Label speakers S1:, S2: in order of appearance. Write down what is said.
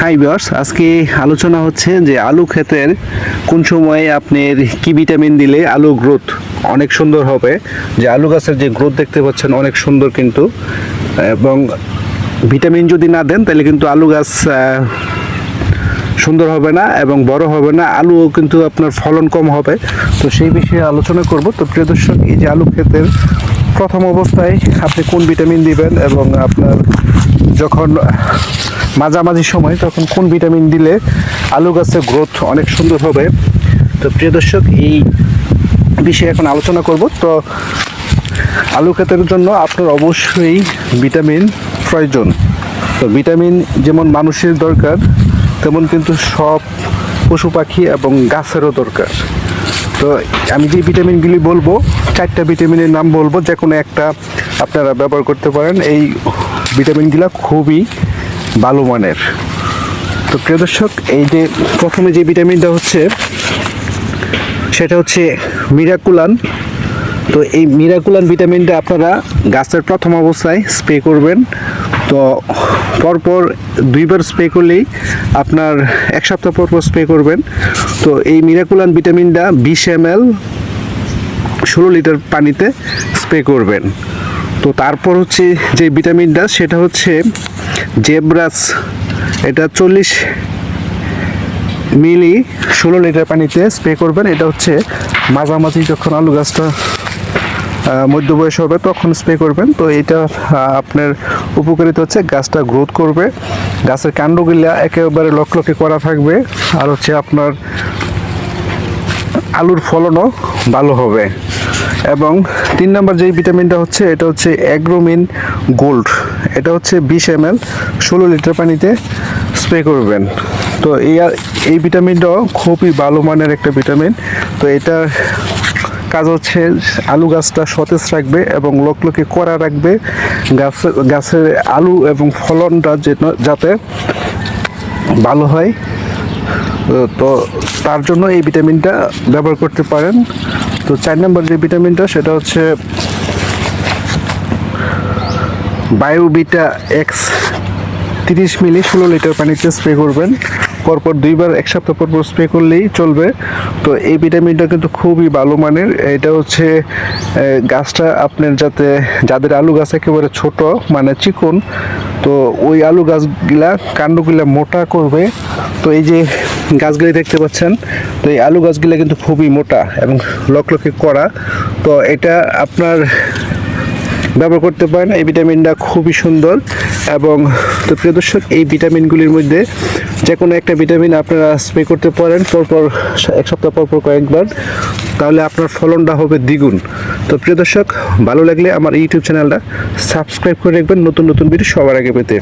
S1: High বিয়ার্স আজকে আলোচনা হচ্ছে যে আলু ক্ষেতের কোন সময়ে আপনার কি ভিটামিন দিলে আলু গ্রোথ অনেক সুন্দর হবে। যে আলু গাছের যে গ্রোথ দেখতে পাচ্ছেন অনেক সুন্দর কিন্তু। এবং ভিটামিন যদি না দেন, তাহলে কিন্তু আলু গাছ সুন্দর হবে না এবং বড় হবে না। আলুও কিন্তু আপনার ফলন কম হবে। তো সেই বিষয়ে আলোচনা করব। তো প্রিয় দর্শক, এই যে আলু ক্ষেতের প্রথম অবস্থায় আপনি কোন ভিটামিন দিবেন এবং আপনার যখন মাঝামাঝি সময় তখন কোন ভিটামিন দিলে আলু গাছের গ্রোথ অনেক সুন্দর হবে? তো প্রিয় দর্শক, এই বিষয়ে এখন আলোচনা করব। তো আলু ক্ষেতের জন্য আপনার অবশ্যই ভিটামিন প্রয়োজন। তো ভিটামিন যেমন মানুষের দরকার, তেমন কিন্তু সব পশু পাখি এবং গাছেরও দরকার। তো আমি যে ভিটামিনগুলি বলব, চারটা ভিটামিনের নাম বলব যে কোনো একটা আপনারা ব্যবহার করতে পারেন। এই ভিটামিনগুলো খুবই ভালো মানের তো প্রিয় দর্শক, এই যে প্রথমে যে ভিটামিনটা হচ্ছে, সেটা হচ্ছে মিরাকুলান। তো এই মিরাকুলান ভিটামিনটা আপনারা গাছের প্রথম অবস্থায় স্প্রে করবেন। তো পরপর দুইবার স্প্রে করলেই আপনার এক সপ্তাহ পর পর স্প্রে করবেন। তো এই মিরাকুলান ভিটামিনটা বিশ এম এল ষোলো লিটার পানিতে স্প্রে করবেন। তো তারপর হচ্ছে যে ভিটামিনটা, সেটা হচ্ছে জেব্রাস, এটা চল্লিশ মিলি ষোলো লিটার পানিতে স্প্রে করবেন। এটা হচ্ছে মাঝামাঝি যখন আলু গাছটা মধ্য বয়স হবে তখন স্প্রে করবেন। তো এটা আপনার উপকারিতা হচ্ছে গাছটা গ্রোথ করবে। গাছের কাণ্ডগুলা একেবারে লক্ষ লকলকে করা থাকবে আর হচ্ছে আপনার আলুর ফলনও ভালো হবে। এবং তিন নম্বর যেই ভিটামিনটা হচ্ছে, এটা হচ্ছে অ্যাগ্রোমিন গোল্ড। এটা হচ্ছে বিশ এম এল ষোলো লিটার পানিতে স্প্রে করবেন। তো এই এই ভিটামিনটাও খুবই ভালো মানের একটা ভিটামিন। তো এটা কাজ হচ্ছে আলু গাছটা সতেজ রাখবে এবং লোকলোকে করা রাখবে। গাছের গাছের আলু এবং ফলনটা যেন- যাতে ভালো হয়। তো- তো তার জন্য এই ভিটামিনটা ব্যবহার করতে পারেন। তো চার নম্বর যে ভিটামিনটা, সেটা হচ্ছে বায়োবিটা এক্স তিরিশ মিলি ষোলো লিটার পানিতে স্প্রে করবেন। পরপর দুইবার, এক সপ্তাহ পর পর স্প্রে করলেই চলবে। তো এই ভিটামিনটা কিন্তু খুবই ভালো মানের। এটা হচ্ছে গাছটা আপনার যাতে, যাদের আলু গাছ একেবারে ছোট মানে চিকন, তো ওই আলু গাছগুলা, কাণ্ডগুলা মোটা করবে। তো এই যে গাছগুলি দেখতে পাচ্ছেন। তো এই আলু গাছগুলা কিন্তু খুবই মোটা এবং লকলকে করা তো এটা আপনার ব্যবহার করতে পারেন। এই ভিটামিনটা খুবই সুন্দর এবং তো প্রিয় দর্শক, এই ভিটামিনগুলির মধ্যে যে কোনো একটা ভিটামিন আপনারা স্প্রে করতে পারেন পরপর এক সপ্তাহ পর পর কয়েকবার। তাহলে আপনার ফলনটা হবে দ্বিগুণ। তো প্রিয় দর্শক, ভালো লাগলে আমার ইউটিউব চ্যানেলটা সাবস্ক্রাইব করে রাখবেন। নতুন নতুন ভিডিও সবার আগে পেতে।